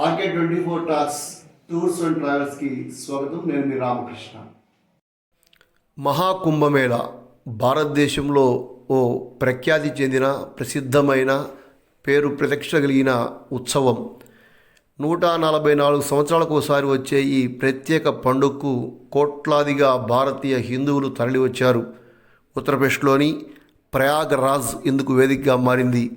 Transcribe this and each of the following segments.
RK twenty four talks tours and ట్రావెల్స్కి స్వాగతం. నేను మీ రామకృష్ణ. మహాకుంభమేళ భారతదేశంలో ఓ ప్రఖ్యాతి చెందిన ప్రసిద్ధమైన పేరు ప్రతిష్ట కలిగిన ఉత్సవం. నూట నలభై నాలుగు సంవత్సరాలకు ఒకసారి వచ్చే ఈ ప్రత్యేక పండుగకు కోట్లాదిగా భారతీయ హిందువులు తరలివచ్చారు. ఉత్తరప్రదేశ్లోని ప్రయాగరాజ్ ఇందుకు వేదికగా మారింది?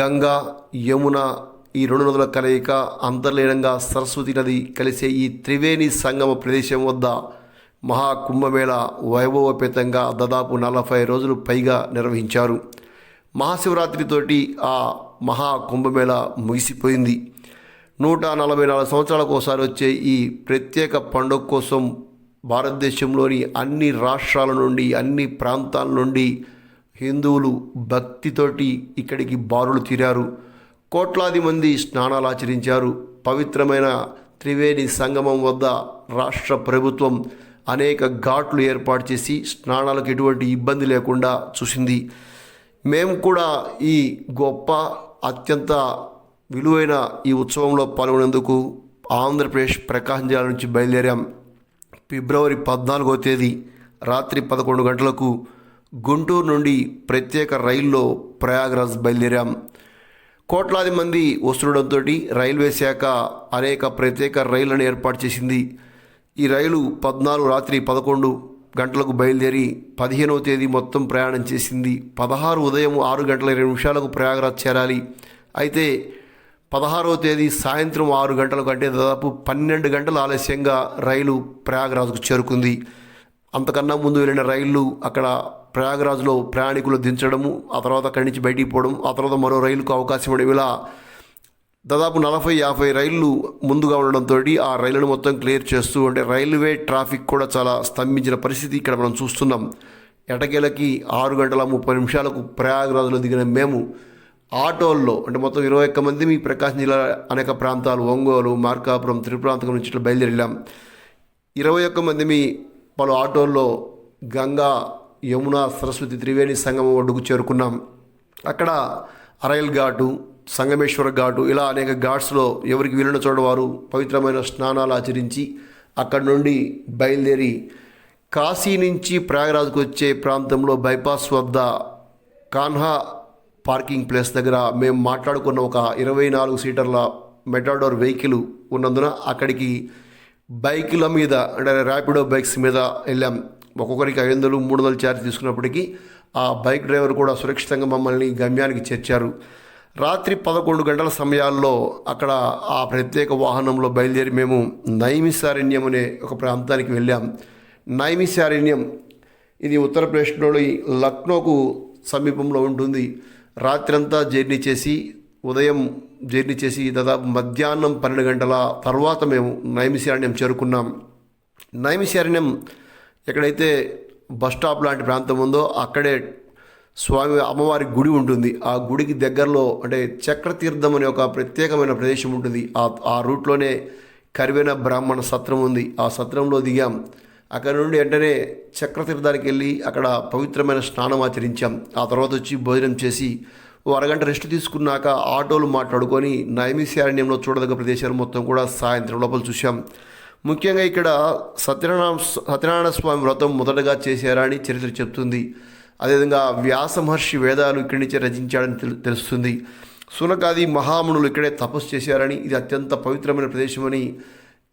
గంగా యమున ఈ రెండు నదుల కలయిక అంతర్లీనంగా సరస్వతి నది కలిసే ఈ త్రివేణి సంగమ ప్రదేశం వద్ద మహాకుంభమేళ వైభవపేతంగా దాదాపు నలభై రోజులు పైగా నిర్వహించారు. మహాశివరాత్రితోటి ఆ మహాకుంభమేళ ముగిసిపోయింది. నూట నలభై నాలుగు సంవత్సరాలకు ఒకసారి వచ్చే ఈ ప్రత్యేక పండుగ కోసం భారతదేశంలోని అన్ని రాష్ట్రాల నుండి అన్ని ప్రాంతాల నుండి హిందువులు భక్తితోటి ఇక్కడికి బారులు తీరారు. కోట్లాది మంది స్నానాలు ఆచరించారు. పవిత్రమైన త్రివేణి సంగమం వద్ద రాష్ట్ర ప్రభుత్వం అనేక ఘాట్లు ఏర్పాటు చేసి స్నానాలకు ఎటువంటి ఇబ్బంది లేకుండా చూసింది. మేము కూడా ఈ గొప్ప అత్యంత విలువైన ఈ ఉత్సవంలో పాల్గొనేందుకు ఆంధ్రప్రదేశ్ ప్రకాశం జిల్లా నుంచి బయలుదేరాం. ఫిబ్రవరి పద్నాలుగో తేదీ రాత్రి పదకొండు గంటలకు గుంటూరు నుండి ప్రత్యేక రైల్లో ప్రయాగ్రాజ్ బయలుదేరాం. కోట్లాది మంది వస్తుండడంతో రైల్వే శాఖ అనేక ప్రత్యేక రైళ్ళను ఏర్పాటు చేసింది. ఈ రైలు పద్నాలుగు రాత్రి పదకొండు గంటలకు బయలుదేరి పదిహేనవ తేదీ మొత్తం ప్రయాణం చేసింది. పదహారు ఉదయం ఆరు గంటల ఇరవై నిమిషాలకు ప్రయాగరాజ్ చేరాలి. అయితే పదహారవ తేదీ సాయంత్రం ఆరు గంటల కంటే దాదాపు పన్నెండు గంటల ఆలస్యంగా రైలు ప్రయాగరాజ్కు చేరుకుంది. అంతకన్నా ముందు వెళ్ళిన రైళ్ళు అక్కడ ప్రయాగరాజ్లో ప్రయాణికులు దించడము ఆ తర్వాత అక్కడి నుంచి బయటికి పోవడం ఆ తర్వాత మరో రైలుకు అవకాశం ఇవ్వడం ఇలా దాదాపు నలభై యాభై రైళ్ళు ముందుగా ఉండడంతో ఆ రైళ్ళను మొత్తం క్లియర్ చేస్తూ అంటే రైల్వే ట్రాఫిక్ కూడా చాలా స్తంభించిన పరిస్థితి ఇక్కడ మనం చూస్తున్నాం. ఎటకేలకి ఆరు గంటల ముప్పై నిమిషాలకు ప్రయాగరాజ్లో దిగిన మేము ఆటోల్లో అంటే మొత్తం ఇరవై ఒక్క మంది మీ ప్రకాశం జిల్లా అనేక ప్రాంతాలు ఒంగోలు మార్కాపురం త్రిపురాంతకం నుంచి ఇట్లా బయలుదేరి వెళ్ళాం ఇరవై ఒక్క మంది మీ పలు ఆటోల్లో గంగా యమున సరస్వతి త్రివేణి సంగమం ఒడ్డుకు చేరుకున్నాం. అక్కడ అరైల్ ఘాటు సంగమేశ్వర ఘాటు ఇలా అనేక ఘాట్స్లో ఎవరికి వీలున్న చోట వారు పవిత్రమైన స్నానాలు ఆచరించి అక్కడి నుండి బయలుదేరి కాశీ నుంచి ప్రయాగరాజ్కు వచ్చే ప్రాంతంలో బైపాస్ వద్ద కాన్హా పార్కింగ్ ప్లేస్ దగ్గర మేము మాట్లాడుకున్న ఒక ఇరవై నాలుగు సీటర్ల మెటాడోర్ వెహికల్ ఉన్నందున అక్కడికి బైకుల మీద అంటే ర్యాపిడో బైక్స్ మీద వెళ్ళాం. ఒక్కొక్కరికి ఐదు వందలు మూడు వందలు ఛార్జ్ తీసుకున్నప్పటికీ ఆ బైక్ డ్రైవర్ కూడా సురక్షితంగా మమ్మల్ని గమ్యానికి చేర్చారు. రాత్రి పదకొండు గంటల సమయాల్లో అక్కడ ఆ ప్రత్యేక వాహనంలో బయలుదేరి మేము నైమిసారణ్యం అనే ఒక ప్రాంతానికి వెళ్ళాం. నైమిసారణ్యం ఇది ఉత్తరప్రదేశ్లోని లక్నోకు సమీపంలో ఉంటుంది. రాత్రంతా జర్నీ చేసి ఉదయం జర్నీ చేసి దాదాపు మధ్యాహ్నం పన్నెండు గంటల తర్వాత మేము నైమిశారణ్యం చేరుకున్నాం. నైమిశారణ్యం ఎక్కడైతే బస్ స్టాప్ లాంటి ప్రాంతం ఉందో అక్కడే స్వామి అమ్మవారి గుడి ఉంటుంది. ఆ గుడికి దగ్గరలో అంటే చక్రతీర్థం అనే ఒక ప్రత్యేకమైన ప్రదేశం ఉంటుంది. ఆ ఆ రూట్లోనే కరివేన బ్రాహ్మణ సత్రం ఉంది. ఆ సత్రంలో దిగాం. అక్కడ నుండి వెంటనే చక్రతీర్థానికి వెళ్ళి అక్కడ పవిత్రమైన స్నానం ఆచరించాం. ఆ తర్వాత వచ్చి భోజనం చేసి ఓ అరగంట రెస్ట్ తీసుకున్నాక ఆటోలు మాట్లాడుకొని నైమిశారణ్యంలో చూడదగ్గ ప్రదేశాలు మొత్తం కూడా సాయంత్రం లోపల చూసాం ముఖ్యంగా ఇక్కడ సత్యనారాయణ సత్యనారాయణ స్వామి వ్రతం మొదటగా చేశారా అని చరిత్ర చెప్తుంది. అదేవిధంగా వ్యాస మహర్షి వేదాలు ఇక్కడి నుంచే రచించాడని తెలుస్తుంది. సునకాది మహామునులు ఇక్కడే తపస్సు చేశారని ఇది అత్యంత పవిత్రమైన ప్రదేశమని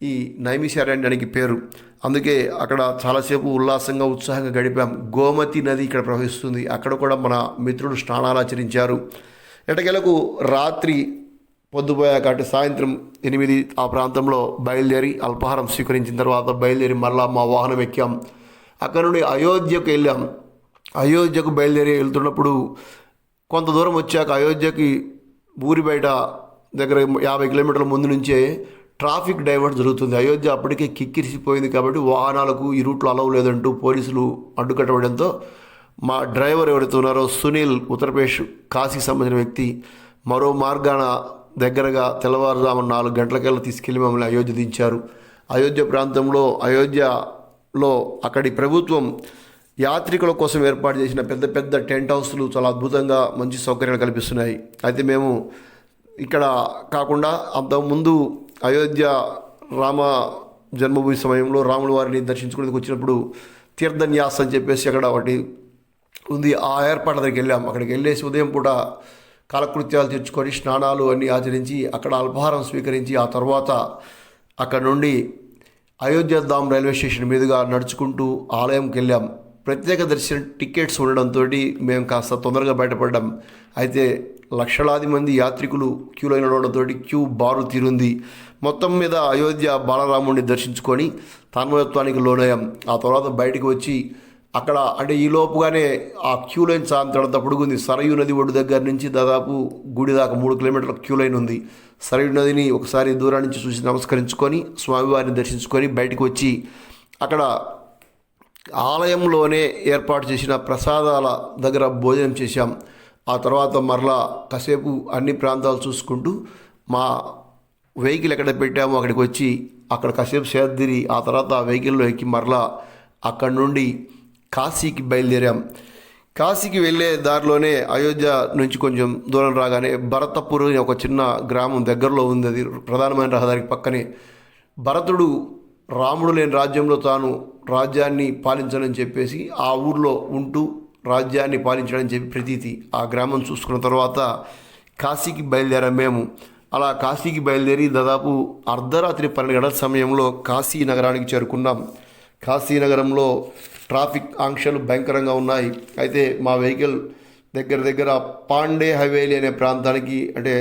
ఈ నైమిశారణ్యానికి పేరు. అందుకే అక్కడ చాలాసేపు ఉల్లాసంగా ఉత్సాహంగా గడిపాం. గోమతి నది ఇక్కడ ప్రవహిస్తుంది. అక్కడ కూడా మన మిత్రుడు స్నానాలు ఆచరించారు. ఎటకెలకు రాత్రి పొద్దుపోయాక అంటే సాయంత్రం ఎనిమిది ఆ ప్రాంతంలో బయలుదేరి అల్పాహారం స్వీకరించిన తర్వాత బయలుదేరి మరలా మా వాహనం ఎక్కాం. అక్కడ నుండి అయోధ్యకు వెళ్ళాం. అయోధ్యకు బయలుదేరి వెళ్తున్నప్పుడు కొంత దూరం వచ్చాక అయోధ్యకి ఊరి బయట దగ్గర యాభై కిలోమీటర్ల ముందు నుంచే ట్రాఫిక్ డైవర్ట్ జరుగుతుంది. అయోధ్య అప్పటికే కిక్కిరిసిపోయింది కాబట్టి వాహనాలకు ఈ రూట్లో అలవ్ లేదంటూ పోలీసులు అడ్డుకట్టడంతో మా డ్రైవర్ ఎవరైతే ఉన్నారో సునీల్ ఉత్తరప్రదేశ్ కాశీకి సంబంధించిన వ్యక్తి మరో మార్గాన దగ్గరగా తెల్లవారుజామున నాలుగు గంటలకల్లా తీసుకెళ్ళి మమ్మల్ని అయోధ్య దించారు. అయోధ్య ప్రాంతంలో అయోధ్యలో అక్కడి ప్రభుత్వం యాత్రికుల కోసం ఏర్పాటు చేసిన పెద్ద పెద్ద టెంట్ హౌస్లు చాలా అద్భుతంగా మంచి సౌకర్యాలు కల్పిస్తున్నాయి. అయితే మేము ఇక్కడ కాకుండా అంతకుముందు అయోధ్య రామ జన్మభూమి సమయంలో రాముల వారిని దర్శించుకునేందుకు వచ్చినప్పుడు తీర్థన్యాస్ అని చెప్పేసి అక్కడ ఒకటి ఉంది. ఆ ఏర్పాటు దగ్గరికి వెళ్ళాం. అక్కడికి వెళ్ళేసి ఉదయం పూట కాలకృత్యాలు తెచ్చుకొని స్నానాలు అన్నీ ఆచరించి అక్కడ అల్పాహారం స్వీకరించి ఆ తర్వాత అక్కడ నుండి అయోధ్యధామ్ రైల్వే స్టేషన్ మీదుగా నడుచుకుంటూ ఆలయంకి వెళ్ళాం. ప్రత్యేక దర్శన టికెట్స్ ఉండడంతో మేము కాస్త తొందరగా బయటపడ్డాం. అయితే లక్షలాది మంది యాత్రికులు క్యూలో నడవడంతో క్యూ బారు తీరుంది. మొత్తం మీద అయోధ్య బాలరాముడిని దర్శించుకొని తన్మయత్వానికి లోనయ్యాం. ఆ తర్వాత బయటికి వచ్చి అక్కడ అంటే ఈ లోపుగానే ఆ క్యూ లైన్ సాయంత్రం పొడుగుంది. సరయు నది ఒడ్డు దగ్గర నుంచి దాదాపు గుడి దాకా మూడు కిలోమీటర్ల క్యూ లైన్ ఉంది. సరయు నదిని ఒకసారి దూరం నుంచి చూసి నమస్కరించుకొని స్వామివారిని దర్శించుకొని బయటకు వచ్చి అక్కడ ఆలయంలోనే ఏర్పాటు చేసిన ప్రసాదాల దగ్గర భోజనం చేశాం. ఆ తర్వాత మరలా కాసేపు అన్ని ప్రాంతాలు చూసుకుంటూ మా వెహికల్ ఎక్కడ పెట్టామో అక్కడికి వచ్చి అక్కడ కాసేపు సేద్దిరి ఆ తర్వాత ఆ వెహికల్లో ఎక్కి మరలా అక్కడి నుండి కాశీకి బయలుదేరాం. కాశీకి వెళ్ళే దారిలోనే అయోధ్య నుంచి కొంచెం దూరం రాగానే భరతపూర్ అనే ఒక చిన్న గ్రామం దగ్గరలో ఉంది. అది ప్రధానమైన రహదారికి పక్కనే. భరతుడు రాముడు లేని రాజ్యంలో తాను రాజ్యాన్ని పాలించాలని చెప్పేసి ఆ ఊర్లో ఉంటూ రాజ్యాన్ని పాలించడని చెప్పి ప్రతీతి ఆ గ్రామం చూసుకున్న తర్వాత కాశీకి బయలుదేరాం మేము. అలా కాశీకి బయలుదేరి దాదాపు అర్ధరాత్రి పన్నెండు గంటల సమయంలో కాశీ నగరానికి చేరుకున్నాం. కాశీ నగరంలో ట్రాఫిక్ ఆంక్షలు భయంకరంగా ఉన్నాయి. అయితే మా వెహికల్ దగ్గర దగ్గర పాండే హవేలీ అనే ప్రాంతానికి అంటే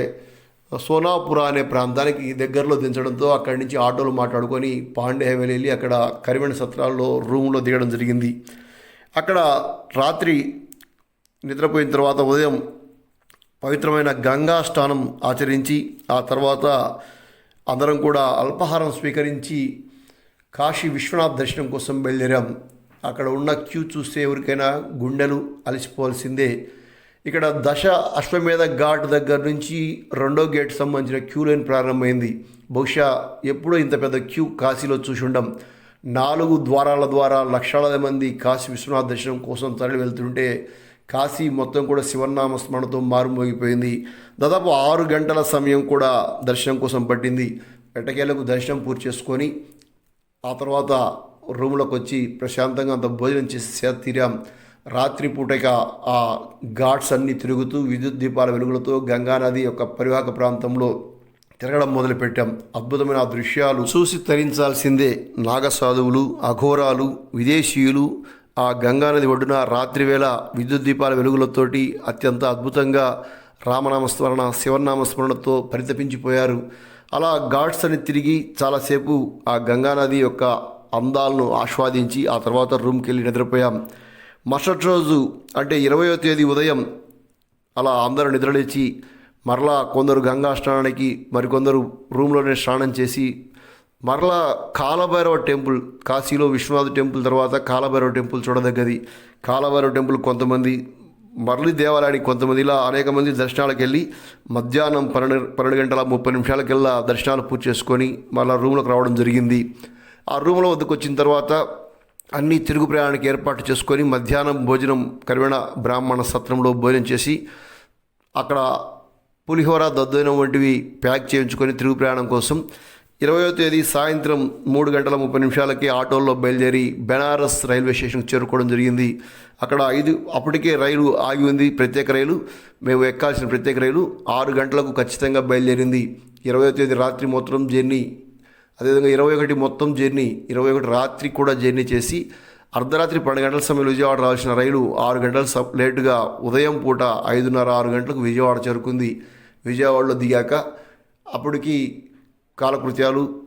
సోనాపుర అనే ప్రాంతానికి దగ్గరలో దించడంతో అక్కడి నుంచి ఆటోలు మాట్లాడుకొని పాండే హవేలీ వెళ్ళి అక్కడ కరివెండ సత్రాల్లో రూమ్లో దిగడం జరిగింది. అక్కడ రాత్రి నిద్రపోయిన తర్వాత ఉదయం పవిత్రమైన గంగా స్నానం ఆచరించి ఆ తర్వాత అందరం కూడా అల్పాహారం స్వీకరించి కాశీ విశ్వనాథ్ దర్శనం కోసం బయలుదేరాం. అక్కడ ఉన్న క్యూ చూస్తే ఎవరికైనా గుండెలు అలసిపోవాల్సిందే. ఇక్కడ దశ అశ్వమేధ ఘాట్ దగ్గర నుంచి రెండో గేట్ సంబంధించిన క్యూ లైన్ ప్రారంభమైంది. బహుశా ఎప్పుడో ఇంత పెద్ద క్యూ కాశీలో చూసి నాలుగు ద్వారాల ద్వారా లక్షలాది మంది కాశీ విశ్వనాథ్ దర్శనం కోసం తరలి వెళ్తుంటే కాశీ మొత్తం కూడా శివనామ స్మరణతో మారుమోగిపోయింది. దాదాపు ఆరు గంటల సమయం కూడా దర్శనం కోసం పట్టింది. ఎట్టకేలకు దర్శనం పూర్తి చేసుకొని ఆ తర్వాత రూమ్లోకి వచ్చి ప్రశాంతంగా అంత భోజనం చేసి సేద తీరాం. రాత్రి పూటక ఆ ఘాట్స్ అన్నీ తిరుగుతూ విద్యుత్ దీపాల వెలుగులతో గంగానది యొక్క పరివాహక ప్రాంతంలో తిరగడం మొదలుపెట్టాం. అద్భుతమైన ఆ దృశ్యాలు చూసి తరించాల్సిందే. నాగసాధువులు అఘోరాలు విదేశీయులు ఆ గంగానది ఒడ్డున రాత్రివేళ విద్యుత్ దీపాల వెలుగులతోటి అత్యంత అద్భుతంగా రామనామస్మరణ శివనామస్మరణతో పరితపించిపోయారు. అలా ఘాట్స్ అని తిరిగి చాలాసేపు ఆ గంగానది యొక్క అందాలను ఆస్వాదించి ఆ తర్వాత రూమ్కి వెళ్ళి నిద్రపోయాం. మరుసటి రోజు అంటే ఇరవయో తేదీ ఉదయం అలా అందరూ నిద్రలేచి మరలా కొందరు గంగా స్నానానికి మరికొందరు రూమ్లోనే స్నానం చేసి మరలా కాలభైరవ టెంపుల్ కాశీలో విశ్వనాథ్ టెంపుల్ తర్వాత కాలభైరవ టెంపుల్ చూడదగ్గది. కాలభైరవ టెంపుల్ కొంతమంది మరలి దేవాలయానికి కొంతమంది ఇలా అనేక మంది దర్శనాలకు వెళ్ళి మధ్యాహ్నం పన్నెండు పన్నెండు గంటల ముప్పై నిమిషాలకెల్లా దర్శనాలు పూర్తి చేసుకొని మళ్ళీ రూమ్లోకి రావడం జరిగింది. ఆ రూమ్లో వద్దకు వచ్చిన తర్వాత అన్ని తిరుగు ప్రయాణానికి ఏర్పాటు చేసుకొని మధ్యాహ్నం భోజనం కరివేణ బ్రాహ్మణ సత్రంలో భోజనం చేసి అక్కడ పులిహోర దద్దోజనం వంటివి ప్యాక్ చేయించుకొని తిరుగు ప్రయాణం కోసం ఇరవయో తేదీ సాయంత్రం మూడు గంటల ముప్పై నిమిషాలకి ఆటోల్లో బయలుదేరి బెనారస్ రైల్వే స్టేషన్కి చేరుకోవడం జరిగింది. అక్కడ ఐదు అప్పటికే రైలు ఆగి ఉంది. ప్రత్యేక రైలు మేము ఎక్కాల్సిన ప్రత్యేక రైలు ఆరు గంటలకు ఖచ్చితంగా బయలుదేరింది. ఇరవయో తేదీ రాత్రి మొత్తం జర్నీ అదేవిధంగా ఇరవై ఒకటి మొత్తం జర్నీ ఇరవై ఒకటి రాత్రి కూడా జర్నీ చేసి అర్ధరాత్రి పన్నెండు గంటల సమయంలో విజయవాడ రావాల్సిన రైలు ఆరు గంటల స లేటుగా ఉదయం పూట ఐదున్నర ఆరు గంటలకు విజయవాడ చేరుకుంది. విజయవాడలో దిగాక అప్పటికి కాలకృత్యాలు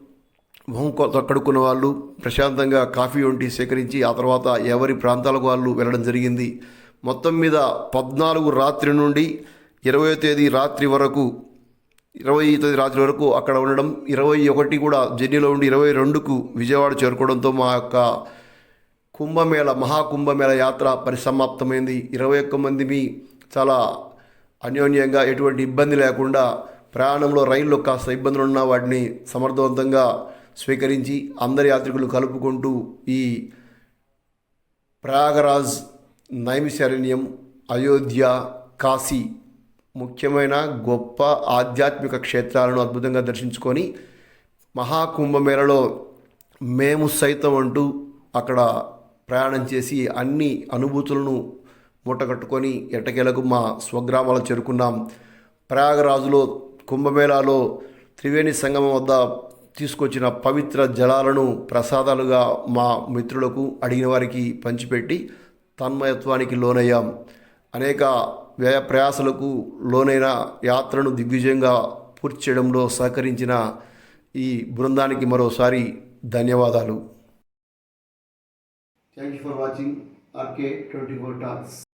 మొహం కొ- కడుక్కున్న వాళ్ళు ప్రశాంతంగా కాఫీ వంటి సేకరించి ఆ తర్వాత ఎవరి ప్రాంతాలకు వాళ్ళు వెళ్ళడం జరిగింది. మొత్తం మీద పద్నాలుగు రాత్రి నుండి ఇరవై తేదీ రాత్రి వరకు ఇరవై తొమ్మిది రాత్రి వరకు అక్కడ ఉండడం ఇరవై ఒకటి కూడా జర్నీలో ఉండి ఇరవై రెండుకు విజయవాడ చేరుకోవడంతో మా యొక్క కుంభమేళ మహాకుంభమేళ యాత్ర పరిసమాప్తమైంది. ఇరవై ఒక్క మందిమి చాలా అన్యోన్యంగా ఎటువంటి ఇబ్బంది లేకుండా ప్రయాణంలో రైల్లో కాస్త ఇబ్బందులు ఉన్న వాటిని సమర్థవంతంగా స్వీకరించి అందరి యాత్రికులు కలుపుకుంటూ ఈ ప్రయాగరాజ్ నైమిశారణ్యం అయోధ్య కాశీ ముఖ్యమైన గొప్ప ఆధ్యాత్మిక క్షేత్రాలను అద్భుతంగా దర్శించుకొని మహాకుంభమేళలో మేము సైతం అంటూ అక్కడ ప్రయాణం చేసి అన్ని అనుభూతులను మూటగట్టుకొని ఎట్టకేలకు మా స్వగ్రామాలు చేరుకున్నాం. ప్రయాగరాజులో కుంభమేళాలో త్రివేణి సంగమం వద్ద తీసుకొచ్చిన పవిత్ర జలాలను ప్రసాదాలుగా మా మిత్రులకు అడిగిన వారికి పంచిపెట్టి తన్మయత్వానికి లోనయ్యాం. అనేక వ్యయ ప్రయాసలకు లోనైన యాత్రను దిగ్విజయంగా పూర్తి చేయడంలో సహకరించిన ఈ బృందానికి మరోసారి ధన్యవాదాలు. Thank you for watching RK twenty four talks